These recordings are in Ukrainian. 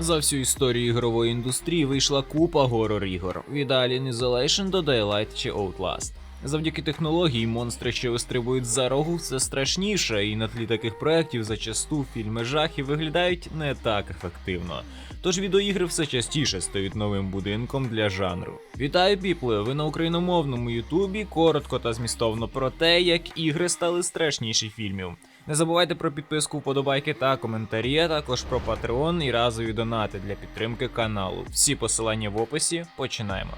За всю історію ігрової індустрії вийшла купа горор ігор від Alien Isolation до Daylight чи Outlast. Завдяки технології монстри, що вистрибують за рогу, все страшніше, і на тлі таких проєктів зачасту фільми жахів виглядають не так ефективно. Тож відеоігри все частіше стають новим будинком для жанру. Вітаю, піпли! Ви на україномовному Ютубі коротко та змістовно про те, як ігри стали страшніші фільмів. Не забувайте про підписку, вподобайки та коментарі, а також про Patreon і разові донати для підтримки каналу. Всі посилання в описі. Починаємо.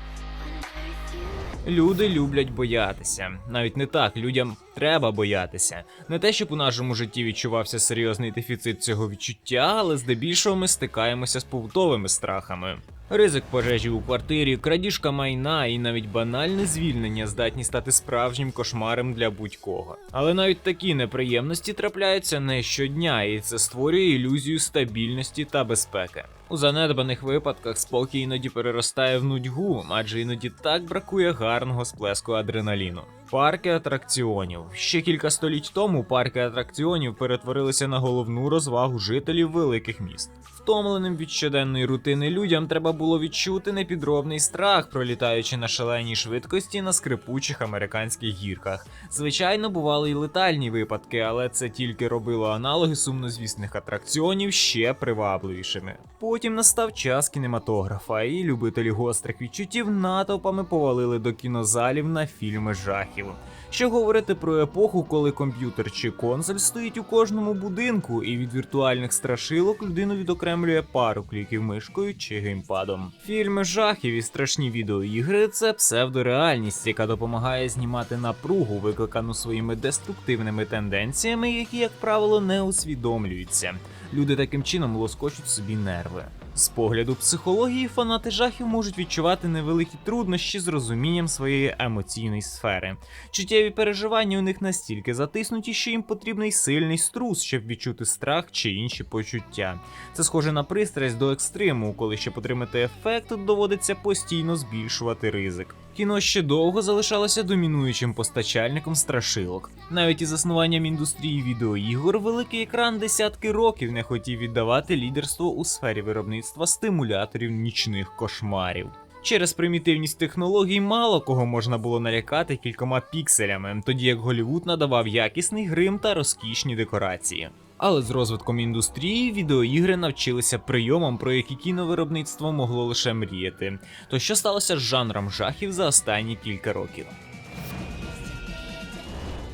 Люди люблять боятися. Навіть не так, людям треба боятися. Не те, щоб у нашому житті відчувався серйозний дефіцит цього відчуття, але здебільшого ми стикаємося з побутовими страхами. Ризик пожежі у квартирі, крадіжка майна і навіть банальне звільнення здатні стати справжнім кошмаром для будь-кого. Але навіть такі неприємності трапляються не щодня, і це створює ілюзію стабільності та безпеки. У занедбаних випадках спокій іноді переростає в нудьгу, адже іноді так бракує гарного сплеску адреналіну. Парки атракціонів. Ще кілька століть тому парки атракціонів перетворилися на головну розвагу жителів великих міст. Втомленим від щоденної рутини людям треба було відчути непідробний страх, пролітаючи на шаленій швидкості на скрипучих американських гірках. Звичайно, бували й летальні випадки, але це тільки робило аналоги сумнозвісних атракціонів ще привабливішими. Потім настав час кінематографа, і любителі гострих відчуттів натовпами повалили до кінозалів на фільми жахів. Що говорити про епоху, коли комп'ютер чи консоль стоїть у кожному будинку, і від віртуальних страшилок людину відокремлює пару кліків мишкою чи геймпадом. Фільми жахів і страшні відеоігри це псевдореальність, яка допомагає знімати напругу, викликану своїми деструктивними тенденціями, які, як правило, не усвідомлюються. Люди таким чином лоскочуть собі нерви. З погляду психології фанати жахів можуть відчувати невеликі труднощі з розумінням своєї емоційної сфери. Чуттєві переживання у них настільки затиснуті, що їм потрібний сильний струс, щоб відчути страх чи інші почуття. Це схоже на пристрасть до екстриму, коли щоб отримати ефект, доводиться постійно збільшувати ризик. Кіно ще довго залишалося домінуючим постачальником страшилок. Навіть із заснуванням індустрії відеоігор великий екран десятки років не хотів віддавати лідерство у сфері виробництва стимуляторів нічних кошмарів. Через примітивність технологій мало кого можна було налякати кількома пікселями, тоді як Голівуд надавав якісний грим та розкішні декорації. Але з розвитком індустрії відеоігри навчилися прийомам, про які кіновиробництво могло лише мріяти. То що сталося з жанром жахів за останні кілька років?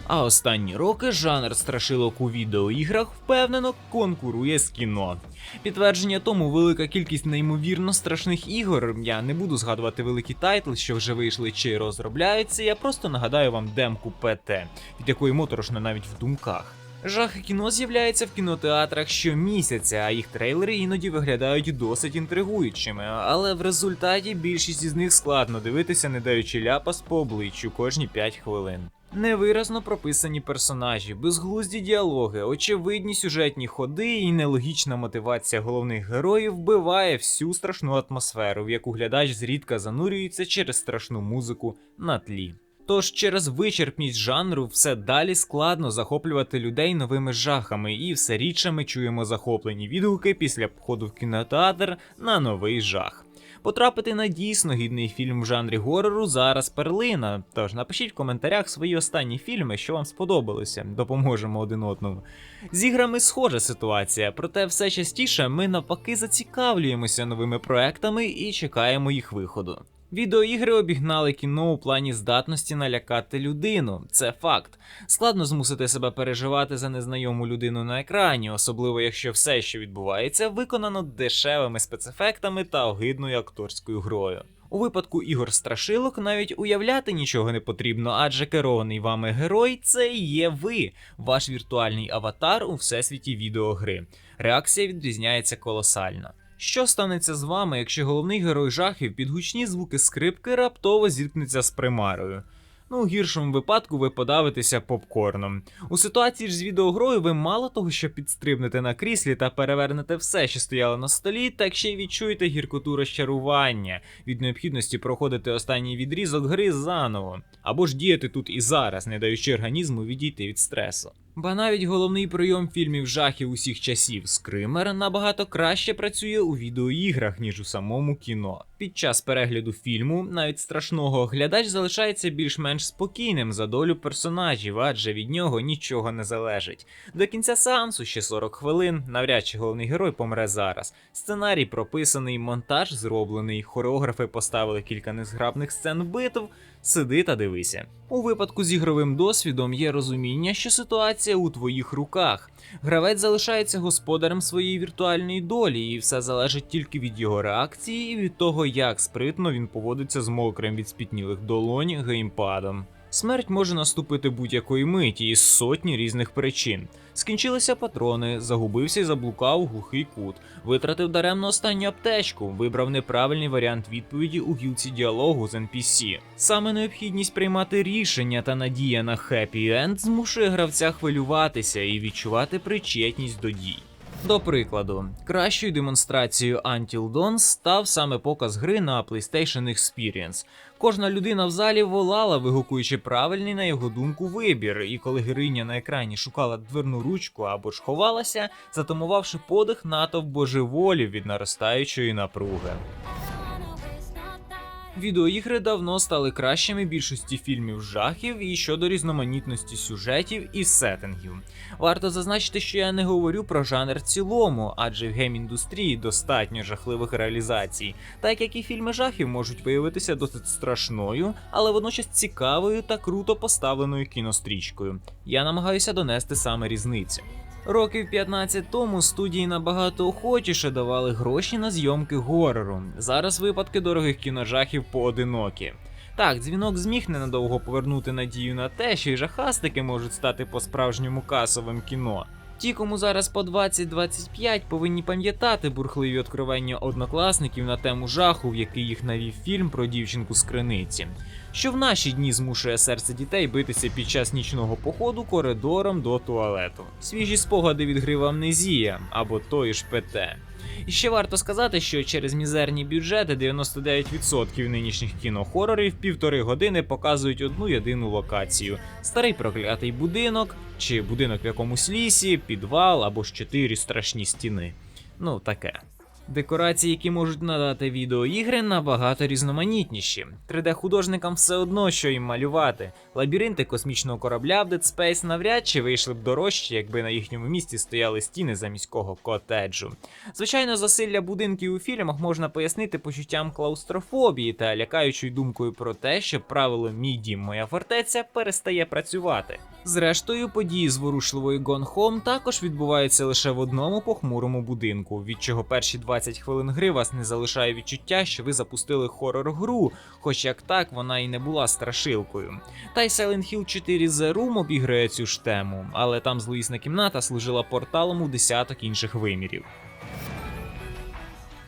А останні роки жанр страшилок у відеоіграх впевнено конкурує з кіно. Підтвердження тому велика кількість неймовірно страшних ігор. Я не буду згадувати великі тайтли, що вже вийшли чи розробляються. Я просто нагадаю вам демку ПТ, від якої моторошно навіть в думках. Жахи кіно з'являється в кінотеатрах щомісяця, а їх трейлери іноді виглядають досить інтригуючими, але в результаті більшість із них складно дивитися, не даючи ляпас по обличчю кожні 5 хвилин. Невиразно прописані персонажі, безглузді діалоги, очевидні сюжетні ходи і нелогічна мотивація головних героїв вбиває всю страшну атмосферу, в яку глядач зрідка занурюється через страшну музику на тлі. Тож через вичерпність жанру все далі складно захоплювати людей новими жахами, і все рідше ми чуємо захоплені відгуки після походу в кінотеатр на новий жах. Потрапити на дійсно гідний фільм в жанрі горору зараз перлина. Тож напишіть в коментарях свої останні фільми, що вам сподобалося. Допоможемо один одному. З іграми схожа ситуація, проте все частіше ми навпаки зацікавлюємося новими проектами і чекаємо їх виходу. Відеоігри обігнали кіно у плані здатності налякати людину. Це факт. Складно змусити себе переживати за незнайому людину на екрані, особливо якщо все, що відбувається, виконано дешевими спецефектами та огидною акторською грою. У випадку ігор страшилок навіть уявляти нічого не потрібно, адже керований вами герой це є ви, ваш віртуальний аватар у всесвіті відеогри. Реакція відрізняється колосально. Що станеться з вами, якщо головний герой жахів під гучні звуки скрипки раптово зіткнеться з примарою? Ну, у гіршому випадку ви подавитеся попкорном. У ситуації ж з відеогрою ви мало того, що підстрибнете на кріслі та перевернете все, що стояло на столі, так ще й відчуєте гіркоту розчарування від необхідності проходити останній відрізок гри заново, або ж діяти тут і зараз, не даючи організму відійти від стресу. Ба навіть головний прийом фільмів жахів усіх часів скример набагато краще працює у відеоіграх, ніж у самому кіно. Під час перегляду фільму, навіть страшного, глядач залишається більш-менш спокійним за долю персонажів, адже від нього нічого не залежить. До кінця сеансу ще 40 хвилин, навряд чи головний герой помре зараз. Сценарій прописаний, монтаж зроблений, хореографи поставили кілька незграбних сцен битв. Сиди та дивися. У випадку з ігровим досвідом є розуміння, що ситуація у твоїх руках. Гравець залишається господарем своєї віртуальної долі, і все залежить тільки від його реакції і від того, як спритно він поводиться з мокрим від спітнілих долонь геймпадом. Смерть може наступити будь-якої миті із сотні різних причин. Скінчилися патрони, загубився і заблукав глухий кут, витратив даремно останню аптечку, вибрав неправильний варіант відповіді у гілці діалогу з NPC. Саме необхідність приймати рішення та надія на хеппі енд змушує гравця хвилюватися і відчувати причетність до дій. До прикладу, кращою демонстрацією Until Dawn став саме показ гри на PlayStation Experience. Кожна людина в залі волала, вигукуючи правильний на його думку вибір, і коли героїня на екрані шукала дверну ручку або ж ховалася, затамувавши подих, натовп божеволів від наростаючої напруги. Відеоігри давно стали кращими більшості фільмів жахів і щодо різноманітності сюжетів і сеттингів. Варто зазначити, що я не говорю про жанр в цілому, адже в гейм-індустрії достатньо жахливих реалізацій, так як і фільми жахів можуть виявитися досить страшною, але водночас цікавою та круто поставленою кінострічкою. Я намагаюся донести саме різницю. Років 15 тому студії набагато охочіше давали гроші на зйомки горору. Зараз випадки дорогих кіножахів поодинокі. Так, дзвінок зміг ненадовго повернути надію на те, що й жахастики можуть стати по-справжньому касовим кіно. Ті, кому зараз по 20-25, повинні пам'ятати бурхливі откровення однокласників на тему жаху, в який їх навів фільм про дівчинку з криниці, що в наші дні змушує серце дітей битися під час нічного походу коридором до туалету. Свіжі спогади від гри Амнезія або тої ж ПТ. І ще варто сказати, що через мізерні бюджети 99% нинішніх кінохорорів півтори години показують одну єдину локацію: старий проклятий будинок, чи будинок в якомусь лісі, підвал або ж чотири страшні стіни. Ну таке. Декорації, які можуть надати відеоігри, набагато різноманітніші. 3D-художникам все одно, що їм малювати. Лабіринти космічного корабля в Dead Space навряд чи вийшли б дорожче, якби на їхньому місці стояли стіни за міського котеджу. Звичайно, засилля будинків у фільмах можна пояснити почуттям клаустрофобії та лякаючою думкою про те, що правило мій дім, моя фортеця перестає працювати. Зрештою, події зворушливої Gone Home також відбуваються лише в одному похмурому будинку, від чого перші 20 хвилин гри вас не залишає відчуття, що ви запустили хорор-гру, хоч як так вона і не була страшилкою. Та й Silent Hill 4 The Room обіграє цю ж тему, але там злоїсна кімната служила порталом у десяток інших вимірів.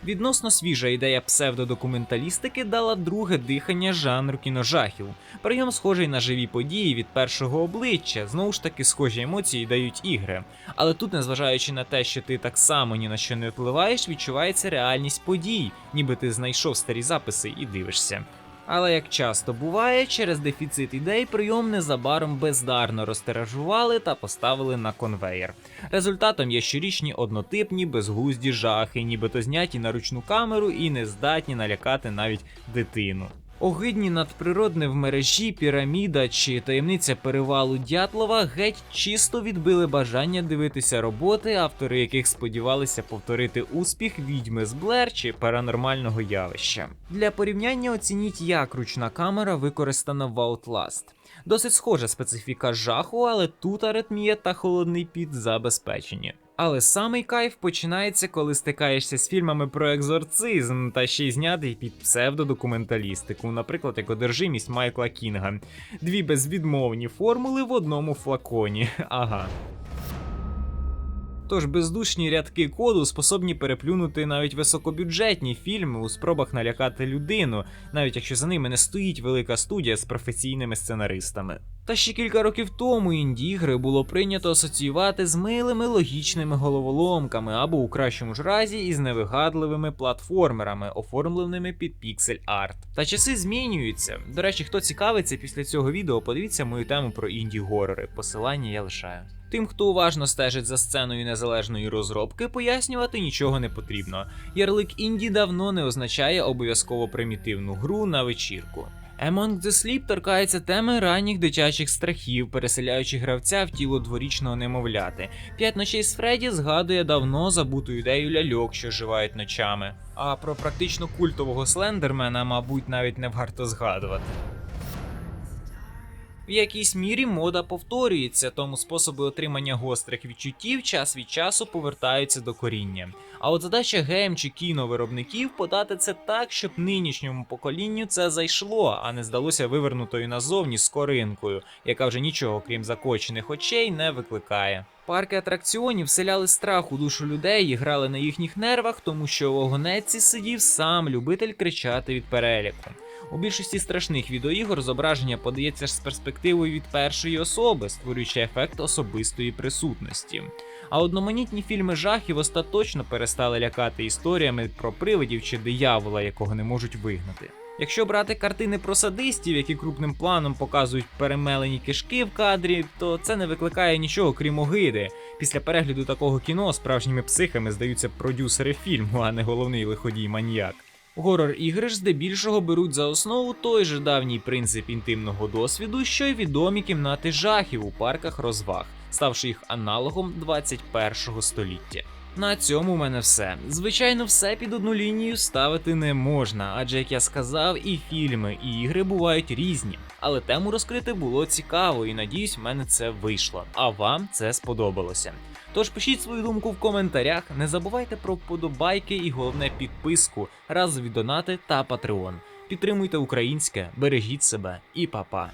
Відносно свіжа ідея псевдодокументалістики дала друге дихання жанру кіножахів. Прийом схожий на живі події від першого обличчя, знову ж таки схожі емоції дають ігри. Але тут, незважаючи на те, що ти так само ні на що не впливаєш, відчувається реальність подій, ніби ти знайшов старі записи і дивишся. Але як часто буває, через дефіцит ідей прийом незабаром бездарно розтиражували та поставили на конвеєр. Результатом є щорічні однотипні, безглузді жахи, нібито зняті на ручну камеру і не здатні налякати навіть дитину. Огидні надприродне в мережі, піраміда чи таємниця перевалу Дятлова геть чисто відбили бажання дивитися роботи, автори яких сподівалися повторити успіх відьми з Блер чи паранормального явища. Для порівняння оцініть, як ручна камера використана в Outlast. Досить схожа специфіка жаху, але тут аритмія та холодний піт забезпечені. Але самий кайф починається, коли стикаєшся з фільмами про екзорцизм та ще й знятий під псевдодокументалістику, наприклад, як одержимість Майкла Кінга. Дві безвідмовні формули в одному флаконі. Ага. Тож бездушні рядки коду способні переплюнути навіть високобюджетні фільми у спробах налякати людину, навіть якщо за ними не стоїть велика студія з професійними сценаристами. Та ще кілька років тому інді-ігри було прийнято асоціювати з милими логічними головоломками або у кращому ж разі із невигадливими платформерами, оформленими під піксель арт. Та часи змінюються. До речі, хто цікавиться після цього відео, подивіться мою тему про інді-горори. Посилання я лишаю. Тим, хто уважно стежить за сценою незалежної розробки, пояснювати нічого не потрібно. Ярлик інді давно не означає обов'язково примітивну гру на вечірку. Among the Sleep торкається теми ранніх дитячих страхів, переселяючи гравця в тіло дворічного немовляти. П'ять ночей з Фредді згадує давно забуту ідею ляльок, що живають ночами. А про практично культового слендермена, мабуть, навіть не варто згадувати. В якійсь мірі мода повторюється, тому способи отримання гострих відчуттів час від часу повертаються до коріння. А от задача гейм чи кіновиробників подати це так, щоб нинішньому поколінню це зайшло, а не здалося вивернутою назовні скоринкою, яка вже нічого крім закочених очей не викликає. Парки атракціонів вселяли страх у душу людей і грали на їхніх нервах, тому що у вагонетці сидів сам любитель кричати від переліку. У більшості страшних відеоігор зображення подається ж з перспективою від першої особи, створюючи ефект особистої присутності. А одноманітні фільми жахів остаточно перестали лякати історіями про привидів чи диявола, якого не можуть вигнати. Якщо брати картини про садистів, які крупним планом показують перемелені кишки в кадрі, то це не викликає нічого крім огиди. Після перегляду такого кіно справжніми психами здаються продюсери фільму, а не головний лиходій маніяк. Горор ігри ж здебільшого беруть за основу той же давній принцип інтимного досвіду, що й відомі кімнати жахів у парках розваг, ставши їх аналогом 21 століття. На цьому в мене все. Звичайно, все під одну лінію ставити не можна, адже як я сказав, і фільми, і ігри бувають різні. Але тему розкрити було цікаво, і надіюсь, в мене це вийшло. А вам це сподобалося. Тож пишіть свою думку в коментарях, не забувайте про вподобайки і головне підписку, разові донати та патреон. Підтримуйте українське, бережіть себе і па-па.